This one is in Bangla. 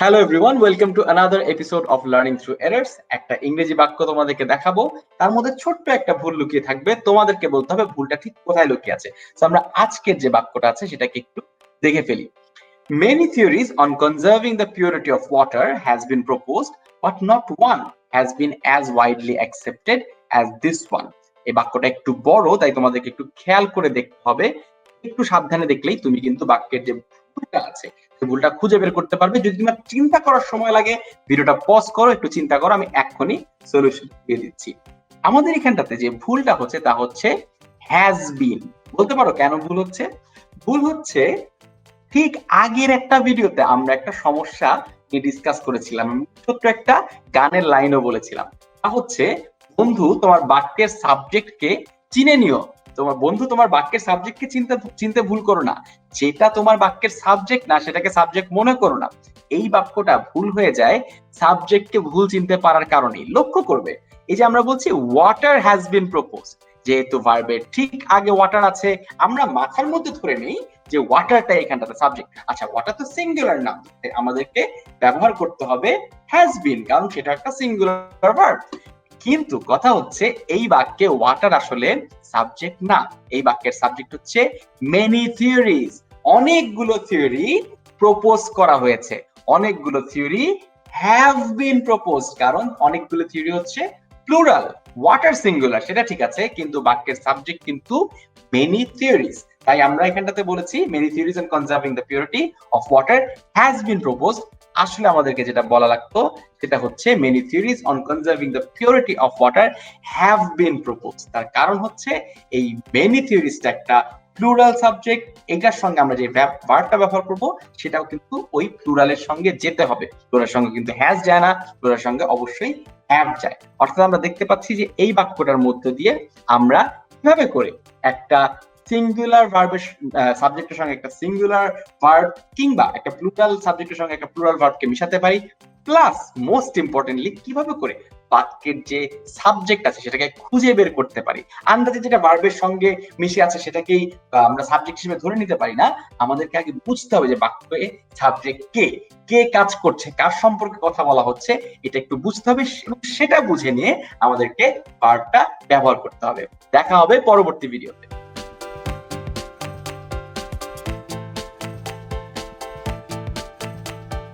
Hello everyone welcome to another episode of learning through errors একটা ইংরেজি বাক্য তোমাদেরকে দেখাবো। তার মধ্যে ছোট্ট একটা ভুল লুকিয়ে থাকবে। তোমাদেরকে বলতে হবে ভুলটা ঠিক কোথায় লুকিয়ে আছে। তো আমরা আজকের যে বাক্যটা আছে সেটাকে একটু দেখে ফেলি। Many theories on conserving the purity of water has been proposed, but not one has been as widely accepted as this one. এই বাক্যটা একটু বড় তাই তোমাদেরকে একটু খেয়াল করে দেখতে হবে। একটু সাবধানে দেখলেই তুমি কিন্তু বাক্যের যে ভুলটা আছে। সেই ভুলটা খুঁজে বের করতে পারবে। যদি তোমার চিন্তা করার সময় লাগে, ভিডিওটা পজ করো, একটু চিন্তা করো, আমি এক্ষুনি সলিউশন দিয়ে দিচ্ছি। আমাদের এখানটাতে যে ভুলটা হচ্ছে, তা হচ্ছে হ্যাজ বিন বলতে পারো কেন ভুল হচ্ছে? ভুল হচ্ছে ঠিক আগের একটা ভিডিওতে আমরা একটা সমস্যা নিয়ে ডিসকাস করেছিলাম। ছোট্ট একটা গানের লাইনও বলেছিলাম। তা হচ্ছে, বন্ধু, তোমার বাক্যের সাবজেক্টকে চিনে নিও। তোমার বন্ধু তোমার বাক্যের সাবজেক্টকে চিন্তা চিনতে ভুল করো না। যেটা তোমার বাক্যের সাবজেক্ট না, সেটাকে সাবজেক্ট মনে করো না। এই বাক্যটা ভুল হয়ে যায় সাবজেক্টকে ভুল চিনতে পারার কারণেই। লক্ষ্য করবে, এই যে আমরা বলছি ওয়াটার হ্যাজ বিন প্রপোজ যেহেতু ভার্বের ঠিক আগে ওয়াটার আছে, আমরা মাথার মধ্যে ধরে নেই যে ওয়াটারটা এখানটাতে সাবজেক্ট আচ্ছা ওয়াটার তো সিঙ্গুলার নাম আমাদেরকে ব্যবহার করতে হবে হ্যাজ বিন কারণ সেটা একটা সিঙ্গুলার ভার্ব কিন্তু কথা হচ্ছে, এই বাক্যে ওয়াটার আসলে সাবজেক্ট না। এই বাক্যের সাবজেক্ট হচ্ছে মেনি থিওরিজ অনেকগুলো থিওরি প্রপোজ করা হয়েছে। অনেকগুলো থিওরি হ্যাভ বিন প্রপোজ কারণ অনেকগুলো থিওরি হচ্ছে প্লুরাল ওয়াটার সিঙ্গুলার সেটা ঠিক আছে, কিন্তু বাক্যের সাবজেক্ট কিন্তু মেনি থিওরিজ তাই আমরা এখানটাতে বলেছি many theories on conserving the purity of water has been proposed আসলে আমাদেরকে যেটা বলা লাগতো, সেটা হচ্ছে many theories on conserving the purity of water have been propose তার কারণ হচ্ছে এই মেনি থিওরিজটা একটা প্লুরাল সাবজেক্ট এটার সঙ্গে আমরা যে ভার্বটা ব্যবহার করব, সেটাও কিন্তু ওই প্লুরালের সঙ্গে যেতে হবে। প্লুরালের সঙ্গে কিন্তু হ্যাজ যায় না প্লুরালের সঙ্গে অবশ্যই হ্যাভ যায়। অর্থাৎ আমরা দেখতে পাচ্ছি যে এই বাক্যটার মধ্য দিয়ে আমরা কীভাবে করে একটা সিঙ্গুলার ভার্বের সাবজেক্টের সঙ্গে একটা সিঙ্গুলার ভার্ব কিংবা একটা প্লুরাল সাবজেক্টের সঙ্গে একটা প্লুরাল ভার্বকে মিশাতে পারি। প্লাস মোস্ট ইম্পর্টেন্টলি কীভাবে করে বাক্যের যে সাবজেক্ট আছে সেটাকে খুঁজে বের করতে পারি। আন্দাজে যেটা ভার্বের সঙ্গে মিশে আছে সেটাকেই আমরা সাবজেক্ট হিসেবে ধরে নিতে পারি না। আমাদেরকে আগে বুঝতে হবে যে বাক্যে সাবজেক্ট কে কে কাজ করছে, কার সম্পর্কে কথা বলা হচ্ছে, এটা একটু বুঝতে হবে সেটা বুঝে নিয়ে আমাদেরকে ভার্বটা ব্যবহার করতে হবে। দেখা হবে পরবর্তী ভিডিওতে